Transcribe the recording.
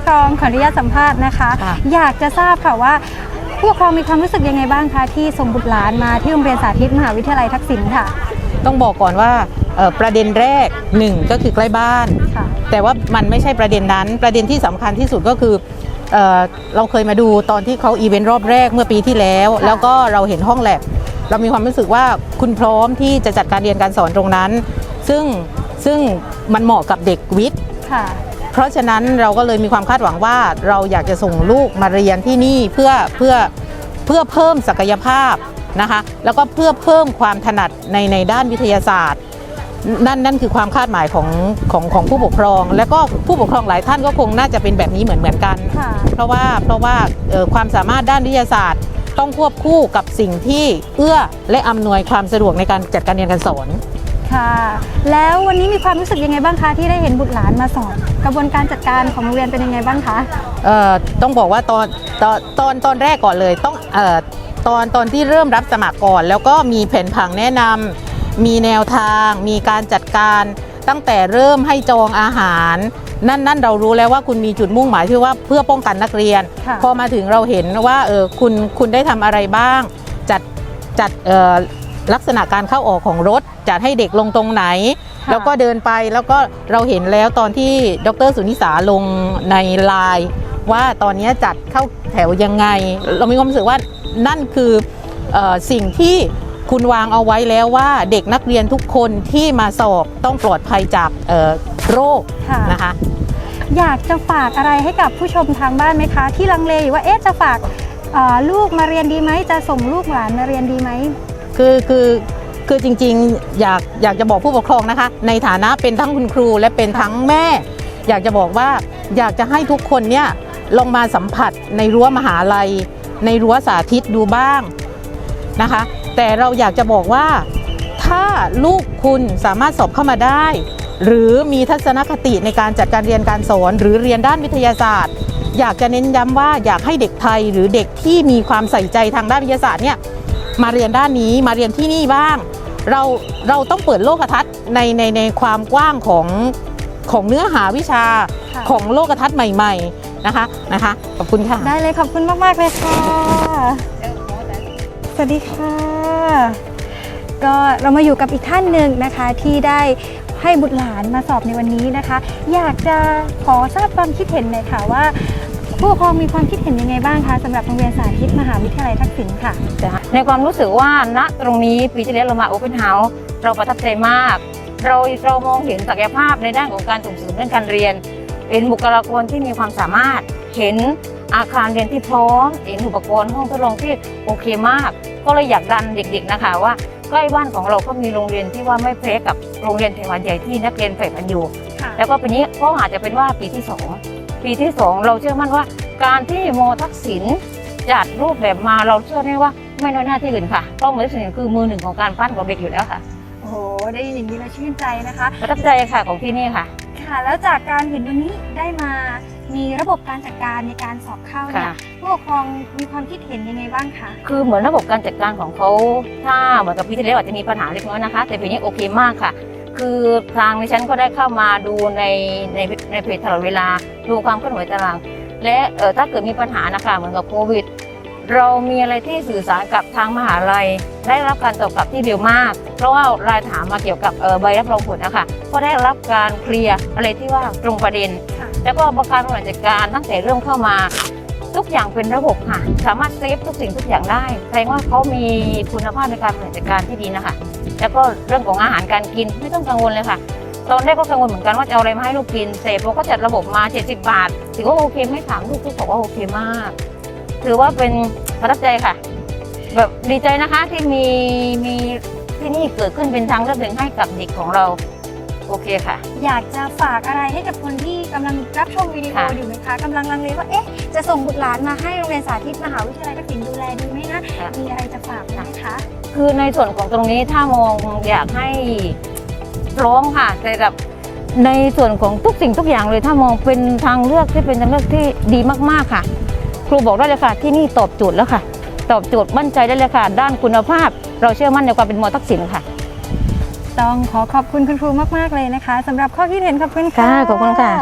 กครองขออนุญาตสัมภาษณ์นะคะค่ะอยากจะทราบค่ะว่าผู้ปกครองมีความรู้สึกยังไงบ้างคะที่ส่งบุตรหลานมาที่โรงเรียนสาธิตมหาวิทยาลัยทักษิณค่ะ ต้องบอกก่อนว่าเอ่อประเด็นแรกหนึ่งก็คือใกล้บ้านค่ะแต่ว่ามันไม่ใช่ประเด็นนั้น ประเด็นที่สำคัญที่สุดก็คือเอ่อเราเคยมาดูตอนที่เขาอีเวนต์รอบแรกเมื่อปีที่แล้วค่ะแล้วก็เราเห็นห้องแลบเรามีความรู้สึกว่าคุณพร้อมที่จะจัดการเรียนการสอนตรงนั้น ซึ่งซึ่งมันเหมาะกับเด็กวิทย์ค่ะ เพราะฉะนั้นเราก็เลยมีความคาดหวังว่าเราอยากจะส่งลูกมาเรียนที่นี่เพื่อเพื่อเพื่อเพิ่มศักยภาพนะคะแล้วก็เพื่อเพิ่มความถนัดในในด้านวิทยาศาสตร์ นั่นนั่นคือความคาดหมายของของของผู้ปกครอง และก็ผู้ปกครองหลายท่านก็คงน่าจะเป็นแบบนี้เหมือนเหมือนกันค่ะเพราะว่าเพราะว่าเอ่อความสามารถด้านวิทยาศาสตร์ ต้องควบคู่กับสิ่งที่เอื้อและอำนวยความสะดวกในการจัดการเรียนการสอน ค่ะ แล้ววันนี้มีความรู้สึกยังไงบ้างคะที่ได้เห็นบุตรหลานมาสอบกระบวนการจัดการของโรงเรียนเป็นยังไงบ้างคะเอ่อต้องบอกว่าตอนตอนตอนตอนแรกก่อนเลยต้องเอ่อตอนตอนที่เริ่มรับสมัครก่อน แล้วก็มีแผนผังแนะนำมีแนวทาง มีการจัดการตั้งแต่เริ่มให้จองอาหาร นั่นนั่นเรารู้แล้วว่าคุณมีจุดมุ่งหมายที่ว่าเพื่อป้องกันนักเรียน ค่ะ พอมาถึงเราเห็นว่าเออคุณคุณได้ทำอะไรบ้าง จัดจัดเอ่อ ลักษณะการเข้าออกของรถจัดให้เด็กลงตรงไหนค่ะแล้วก็เดินไปแล้วก็เราเห็นแล้วตอนที่ดรสุนิสาลงในไลน์ว่าตอนนี้จัดเข้าแถวยังไง เรามีความรู้สึกว่านั่นคือเออสิ่งที่คุณวางเอาไว้แล้วว่าเด็กนักเรียนทุกคนที่มาสอบต้องปลอดภัยจากเอ่อโรคค่ะนะคะอยากจะฝากอะไรให้กับผู้ชมทางบ้านไหมคะ ที่ลังเลอยู่ว่าเอ๊ะจะฝากเอ่อลูกมาเรียนดีไหมจะส่งลูกหลานมาเรียนดีไหม คือคือคือจริงๆอยากอยากจะบอกผู้ปกครองนะคะ ในฐานะเป็นทั้งคุณครูและเป็นทั้งแม่ อยากจะบอกว่าอยากจะให้ทุกคนเนี่ยลงมาสัมผัสในรั้วมหาลัย ในรั้วสาธิตดูบ้างนะคะ แต่เราอยากจะบอกว่าถ้าลูกคุณสามารถสอบเข้ามาได้ หรือมีทัศนคติในการจัดการเรียนการสอน หรือเรียนด้านวิทยาศาสตร์ อยากจะเน้นย้ำว่าอยากให้เด็กไทยหรือเด็กที่มีความใส่ใจทางด้านวิทยาศาสตร์เนี่ย มาเรียนด้านนี้มาเรียนที่นี่บ้าง เราเราต้องเปิดโลกทัศน์ในในในความกว้างของของเนื้อหาวิชาค่ะของโลกทัศน์ใหม่ ๆนะคะนะคะขอบคุณค่ะ ได้เลยขอบคุณมาก ๆ เลยค่ะ สวัสดีค่ะ ก็เรามาอยู่กับอีกท่านหนึ่งนะคะที่ได้ให้บุตรหลานมาสอบในวันนี้นะคะ อยากจะขอทราบความคิดเห็นหน่อยค่ะว่าผู้ปกครองมีความคิดเห็นยังไงบ้างคะสำหรับโรงเรียนสาธิตมหาวิทยาลัยทักษิณค่ะ ในความรู้สึกว่าณตรงนี้ปีที่แล้วเรามาโอเ n นเฮาส์เราประทับใจมาก เราเรามองเห็นศักยภาพในด้านของการส่งเสริมเรื่องการเรียนเป็นบุคลากรที่มีความสามารถ เห็นอาคารเรียนที่พร้อม เห็นอุปกรณ์ห้องทดลองที่โอเคมาก ก็เลยอยากดันเด็กๆนะคะว่าใกล้บ้านของเราก็มีโรงเรียนที่ว่าไม่แพ้กับโรงเรียนเทวันใหญ่ที่นักเรียนใฝ่ฝันอยู่ค่ะแล้วก็ปีนี้ก็อาจจะเป็นว่าปีที่สองปีที่สองเราเชื่อมั่นว่า การที่โมทักษิณจัดรูปแบบมาเราเชื่อได้ว่า ไม่น้อยหน้าที่อื่นค่ะเพราะโมทักษิณคือมือหนึ่งของการปั้นของเด็กอยู่แล้วค่ะ โอ้โห ได้ยินอย่างนี้แล้วชื่นใจนะคะ ประทับใจค่ะของที่นี่ค่ะ ค่ะ แล้วจากการเห็นวันนี้ได้มามีระบบการจัดการในการสอบเข้าเนี่ยค่ะ ผู้ปกครองมีความคิดเห็นยังไงบ้างคะ คือเหมือนระบบการจัดการของเขาถ้าเหมือนกับปีที่แล้วอาจจะมีปัญหาเล็กน้อยนะคะ แต่ปีนี้โอเคมากค่ะ คือทางดิฉันก็ได้เข้ามาดูในในในเพจตลอดเวลาดูความเคลื่อนไหวตาราง และเอ่อถ้าเกิดมีปัญหานะคะเหมือนกับโควิด เรามีอะไรที่สื่อสารกับทางมหาลัย ได้รับการตอบกลับที่เร็วมาก เพราะว่ารายถามมาเกี่ยวกับเอ่อใบรับรองผลนะคะก็ได้รับการเคลียร์อะไรที่ว่าตรงประเด็นค่ะแล้วก็บริการบริหารจัดการตั้งแต่เริ่มเข้ามาทุกอย่างเป็นระบบค่ะ สามารถเซฟทุกสิ่งทุกอย่างได้แสดงว่าเขามีคุณภาพในการบริหารจัดการที่ดีนะคะ แล้วก็เรื่องของอาหารการกินไม่ต้องกังวลเลยค่ะ ตอนแรกก็กังวลเหมือนกันว่าจะเอาอะไรมาให้ลูกกินแต่พอเขาจัดระบบมา 70 บาท ถือว่าโอเคไม่ถามลูกทุกบอกว่าโอเคมาก ถือว่าเป็นประทับใจค่ะ แบบดีใจนะคะที่มีมีที่นี่เกิดขึ้นเป็นทางเลือกหนึ่งให้กับเด็กของเรา โอเคค่ะ อยากจะฝากอะไรให้กับคนที่กำลังรับชมวิดีโอค่ะ อยู่ไหมคะกำลังลังเลว่าเอ๊ะจะส่งบุตรหลานมาให้โรงเรียนสาธิตมหาวิทยาลัยทักษิณดูแลดีไหมนะค่ะมีอะไรจะฝากไหมคะ คือในส่วนของตรงนี้ถ้ามองอยากให้พร้อมค่ะแต่แบบในส่วนของทุกสิ่งทุกอย่างเลยถ้ามองเป็นทางเลือกที่เป็นทางเลือกที่ดีมากๆค่ะ ครูบอกได้เลยค่ะที่นี่ตอบโจทย์แล้วค่ะ ตอบโจทย์มั่นใจได้เลยค่ะ ด้านคุณภาพ เราเชื่อมั่นในความเป็นมอทักษิณค่ะ ต้องขอขอบคุณคุณครูมาก ๆ เลยนะคะสำหรับข้อคิดเห็นขอบคุณค่ะค่ะขอบคุณค่ะ